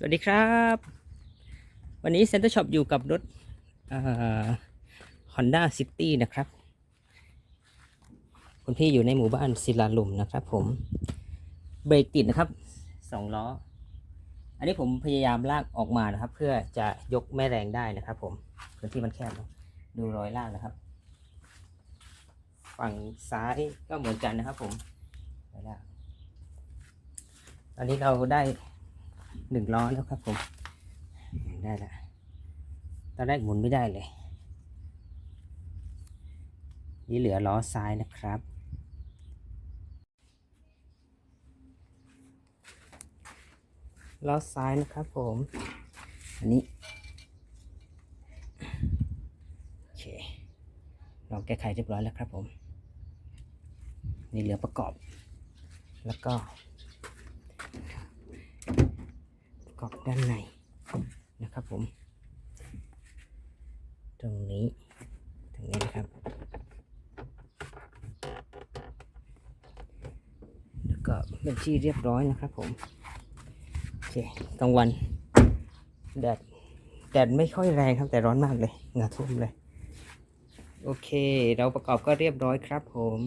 สวัสดีครับ วันนี้เซ็นเตอร์ช็อปอยู่กับรถฮอนด้าซิตี้นะครับคุณพี่อยู่ในหมู่บ้านศิลาลุมนะครับผม เบรกติดนะครับสองล้อ อันนี้ผมพยายามลากออกมานะครับ เพื่อจะยกแม่แรงได้นะครับ ผมพื้นที่มันแคบดูรอยลากนะครับ ฝั่งซ้ายก็เหมือนกันนะครับ ผมรอยลากตอนนี้เราได้ หนึ่งล้อแล้วครับผมได้แล้วตอนแรกหมุนไม่ได้เลย นี่เหลือล้อซ้ายนะครับ ล้อซ้ายนะครับผม อันนี้โอเคลองแก้ไขเรียบร้อยแล้วครับผม นี่เหลือประกอบ แล้วก็ ประกอบด้านในนะครับผม ตรงนี้ตรงนี้นะครับ แล้วก็เป็นที่เรียบร้อยนะครับผม โอเคกลางวันแดดแดดไม่ค่อยแรงครับแต่ร้อนมากเลยเหงาทุ่มเลย โอเค เราประกอบก็เรียบร้อยครับผม